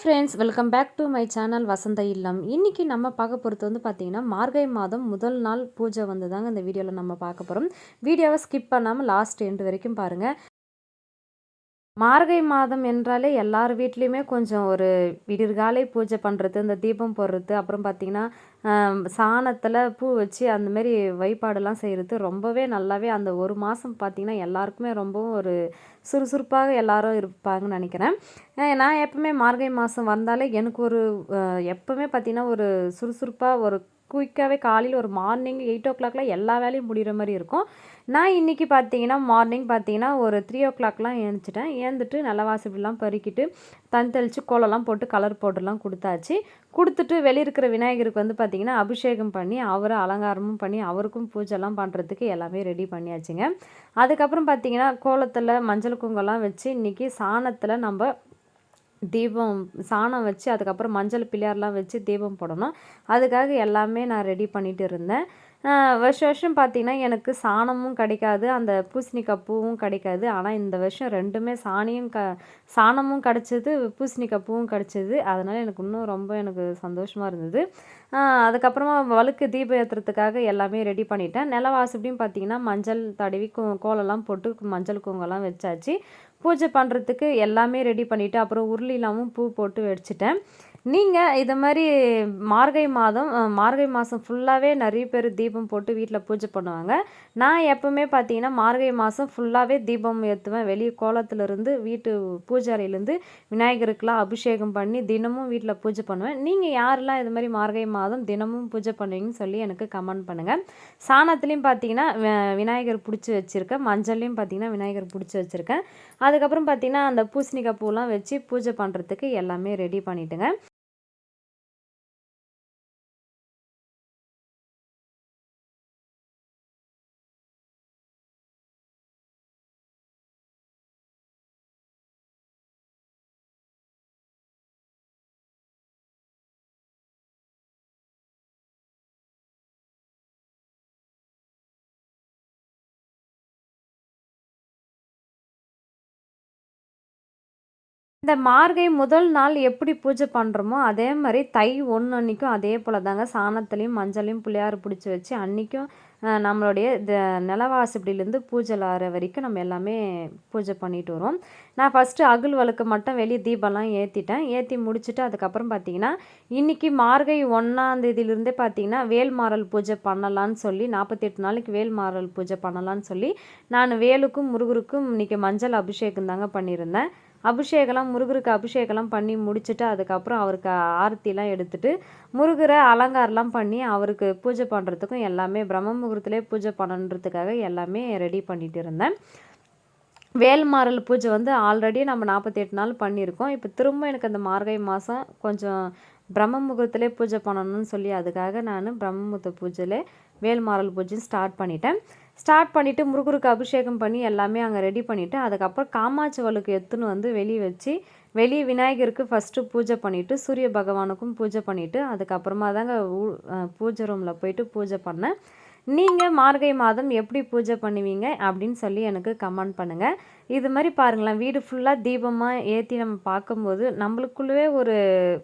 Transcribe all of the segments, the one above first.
Friends welcome back to my channel Vasantha Illam. இன்றைக்கி நம்ம பார்க்க போகிறது வந்து பார்த்திங்கன்னா மார்கை மாதம் முதல் நாள் பூஜை வந்து தாங்க இந்த வீடியோவில் நம்ம பார்க்க போகிறோம் வீடியோவை ஸ்கிப் பண்ணாமல் லாஸ்ட் எண்டு வரைக்கும் பாருங்கள் மார்கழி மாதம் என்றாலே எல்லார் வீட்லேயுமே கொஞ்சம் ஒரு விடிர்காலை பூஜை பண்ணுறது இந்த தீபம் போடுறது அப்புறம் பார்த்திங்கன்னா சாணத்தில் பூ வச்சு அந்தமாரி வழிபாடுலாம் செய்கிறது ரொம்பவே நல்லாவே அந்த ஒரு மாதம் பார்த்திங்கன்னா எல்லாருக்குமே ரொம்பவும் ஒரு சுறுசுறுப்பாக எல்லாரும் இருப்பாங்கன்னு நினைக்கிறேன். நான் எப்பவுமே மார்கழி மாதம் வந்தாலே எனக்கு ஒரு எப்போவுமே பார்த்திங்கன்னா ஒரு சுறுசுறுப்பாக ஒரு குயிக்காகவே காலையில் ஒரு மார்னிங் எயிட் ஓ கிளாக்லாம் எல்லா வேலையும் முடிகிற மாதிரி இருக்கும். நான் இன்றைக்கி பார்த்தீங்கன்னா மார்னிங் பார்த்தீங்கன்னா ஒரு த்ரீ ஓ கிளாக்லாம் ஏந்துச்சிட்டேன் ஏந்துட்டு நல்லா வாசப்படிலாம் பறிக்கிட்டு தன் தெளித்து கோலம்லாம் போட்டு கலர் போட்டுலாம் கொடுத்தாச்சு. கொடுத்துட்டு வெளியிருக்கிற விநாயகருக்கு வந்து பார்த்திங்கன்னா அபிஷேகம் பண்ணி அவரை அலங்காரமும் பண்ணி அவருக்கும் பூஜைலாம் பண்ணுறதுக்கு எல்லாமே ரெடி பண்ணியாச்சுங்க. அதுக்கப்புறம் பார்த்திங்கன்னா கோலத்தில் மஞ்சள் குங்கெல்லாம் வச்சு இன்றைக்கி சாணத்தில் நம்ம தீபம் சாணம் வச்சு அதுக்கப்புறம் மஞ்சள் பிள்ளையார்லாம் வச்சு தீபம் போடணும். அதுக்காக எல்லாமே நான் ரெடி பண்ணிகிட்டு இருந்தேன். வருஷம் வருஷம் பார்த்திங்கன்னா எனக்கு சாணமும் கிடைக்காது அந்த பூசணிக்காய் பூவும் கிடைக்காது. ஆனால் இந்த வருஷம் ரெண்டுமே சாணியும் க சாணமும் கிடச்சிது பூசணிக்காய் பூவும் கிடச்சிது. அதனால் எனக்கு இன்னும் ரொம்ப எனக்கு சந்தோஷமாக இருந்தது. அதுக்கப்புறமா வழுக்கு தீபம் ஏற்றுறதுக்காக எல்லாமே ரெடி பண்ணிட்டேன். நிலவாசப்படியும் பார்த்திங்கன்னா மஞ்சள் தடவி கோலெல்லாம் போட்டு மஞ்சள் குங்கெல்லாம் வச்சாச்சு. பூஜை பண்ணுறதுக்கு எல்லாமே ரெடி பண்ணிவிட்டு அப்புறம் உருளிலாமும் பூ போட்டு வச்சுட்டேன். நீங்கள் இது மாதிரி மார்கழி மாதம் மார்கழி மாதம் ஃபுல்லாகவே நிறைய பேர் தீபம் போட்டு வீட்டில் பூஜை பண்ணுவாங்க. நான் எப்போவுமே பார்த்தீங்கன்னா மார்கழி மாதம் ஃபுல்லாகவே தீபம் ஏற்றுவேன் வெளியே கோலத்துலேருந்து வீட்டு பூஜாரியிலேருந்து விநாயகருக்கெலாம் அபிஷேகம் பண்ணி தினமும் வீட்டில் பூஜை பண்ணுவேன். நீங்கள் யாரெல்லாம் இது மாதிரி மார்கழி மாதம் தினமும் பூஜை பண்ணுவீங்கன்னு சொல்லி எனக்கு கமெண்ட் பண்ணுங்கள் சாணத்துலேயும் பார்த்தீங்கன்னா விநாயகர் பிடிச்சி வச்சுருக்கேன். மஞ்சள்லேயும் பார்த்தீங்கன்னா விநாயகர் பிடிச்சி வச்சுருக்கேன். அதுக்கப்புறம் பார்த்தீங்கன்னா அந்த பூசணிக்காய் பூலாம் வச்சு பூஜை பண்ணுறதுக்கு எல்லாமே ரெடி பண்ணிவிட்டுங்க இந்த மார்கை முதல் நாள் எப்படி பூஜை பண்ணுறோமோ அதே மாதிரி தை ஒன்று அன்றைக்கும் அதே போல் தாங்க சாணத்துலேயும் மஞ்சளையும் புளியாறு பிடிச்சி வச்சு அன்றைக்கும் நம்மளுடைய இந்த நிலவாசப்படியிலேருந்து பூஜை ஆற வரைக்கும் நம்ம எல்லாமே பூஜை பண்ணிட்டு வரோம் நான் ஃபஸ்ட்டு அகுல் வழுக்கு மட்டும் வெளியே தீபம்லாம் ஏற்றிட்டேன் ஏற்றி முடிச்சுட்டு அதுக்கப்புறம் பார்த்தீங்கன்னா இன்றைக்கி மார்கை ஒன்றாந்தேதியிலேருந்தே பார்த்தீங்கன்னா வேல்மாறல் பூஜை பண்ணலான்னு சொல்லி நாற்பத்தெட்டு நாளைக்கு வேல்மாறல் பூஜை பண்ணலான்னு சொல்லி நான் வேலுக்கும் முருகருக்கும் இன்றைக்கி மஞ்சள் அபிஷேகம் தாங்க பண்ணியிருந்தேன். அபிஷேகம்லாம் முருகருக்கு அபிஷேகம்லாம் பண்ணி முடிச்சுட்டு அதுக்கப்புறம் அவருக்கு ஆரத்திலாம் எடுத்துகிட்டு முருகரை அலங்காரம்லாம் பண்ணி அவருக்கு பூஜை பண்ணுறதுக்கும் எல்லாமே பிரம்ம முகூர்த்திலே பூஜை பண்ணணுன்றதுக்காக எல்லாமே ரெடி பண்ணிகிட்டு இருந்தேன். வேல்மாறல் பூஜை வந்து ஆல்ரெடி நம்ம நாற்பத்தி எட்டு நாள் பண்ணியிருக்கோம். இப்போ திரும்ப எனக்கு அந்த மார்கழி மாதம் கொஞ்சம் பிரம்ம முகூர்த்திலே பூஜை பண்ணணும்னு சொல்லி அதுக்காக நான் பிரம்ம முகூர்த்த பூஜையிலே வேல்மாறல் பூஜையும் ஸ்டார்ட் பண்ணிட்டேன். ஸ்டார்ட் பண்ணிவிட்டு முருகருக்கு அபிஷேகம் பண்ணி எல்லாமே அங்கே ரெடி பண்ணிவிட்டு அதுக்கப்புறம் காமாட்சி வலுக்கு எடுத்துன்னு வந்து வெளியே வச்சு வெளியே விநாயகருக்கு ஃபஸ்ட்டு பூஜை பண்ணிவிட்டு சூரிய பகவானுக்கும் பூஜை பண்ணிவிட்டு அதுக்கப்புறமா தாங்க பூஜை ரூமில் போயிட்டு பூஜை பண்ணேன். நீங்கள் மார்கை மாதம் எப்படி பூஜை பண்ணுவீங்க அப்படின்னு சொல்லி எனக்கு கமெண்ட் பண்ணுங்கள் இது மாதிரி பாருங்களேன் வீடு ஃபுல்லாக தீபமாக ஏற்றி நம்ம பார்க்கும்போது நம்மளுக்குள்ளவே ஒரு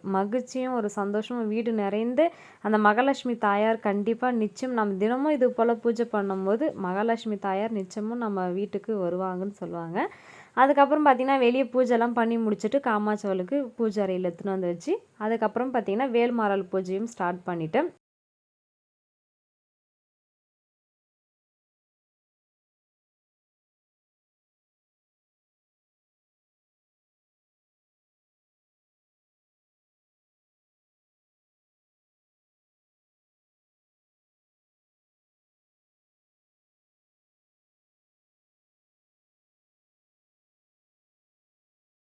மகிழ்ச்சியும் ஒரு சந்தோஷமும் வீடு நிறைந்து அந்த மகாலட்சுமி தாயார் கண்டிப்பாக நிச்சயம் நம்ம தினமும் இது போல் பூஜை பண்ணும்போது மகாலட்சுமி தாயார் நிச்சயமும் நம்ம வீட்டுக்கு வருவாங்கன்னு சொல்லுவாங்க. அதுக்கப்புறம் பார்த்திங்கன்னா வெளியே பூஜைலாம் பண்ணி முடிச்சுட்டு காமாட்சி பூஜை அறையில் எடுத்துன்னு வந்து வச்சு அதுக்கப்புறம் பார்த்திங்கன்னா வேல்மாரல் பூஜையும் ஸ்டார்ட் பண்ணிவிட்டு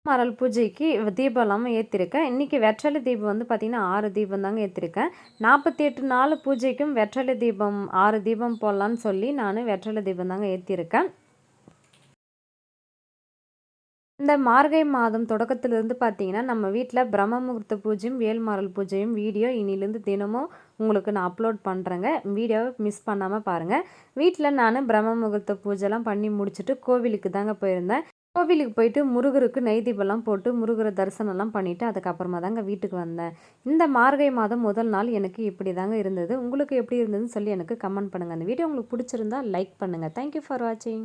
மரல் பூஜைக்கு தீபம் இல்லாமல் ஏற்றிருக்கேன் இன்றைக்கி வெற்றலை தீபம் வந்து பார்த்திங்கன்னா ஆறு தீபம் தாங்க ஏற்றிருக்கேன் நாற்பத்தி எட்டு நாள் பூஜைக்கும் வெற்றலை தீபம் ஆறு தீபம் போடலான்னு சொல்லி நான் வெற்றலை தீபம் தாங்க ஏற்றிருக்கேன் இந்த மார்கை மாதம் தொடக்கத்திலிருந்து பார்த்தீங்கன்னா நம்ம வீட்டில் பிரம்ம முகூர்த்த பூஜையும் வேல்மாரல் பூஜையும் வீடியோ இனிலேருந்து தினமும் உங்களுக்கு நான் அப்லோட் பண்ணுறேங்க வீடியோவை மிஸ் பண்ணாமல் பாருங்கள் வீட்டில் நான் பிரம்ம முகூர்த்த பூஜைலாம் பண்ணி முடிச்சுட்டு கோவிலுக்கு தாங்க போயிருந்தேன். கோவிலுக்கு போயிட்டு முருகருக்கு நெய் தீபம்லாம் போட்டு முருகரை தரிசனம்லாம் பண்ணிவிட்டு அதுக்கப்புறமா தாங்க வீட்டுக்கு வந்தேன். இந்த மார்கை மாதம் முதல் நாள் எனக்கு இப்படி தாங்க இருந்தது. உங்களுக்கு எப்படி இருந்ததுன்னு சொல்லி எனக்கு கமெண்ட் பண்ணுங்கள் அந்த வீடியோ உங்களுக்கு பிடிச்சிருந்தா லைக் பண்ணுங்கள் தேங்க்யூ ஃபார் வாட்சிங்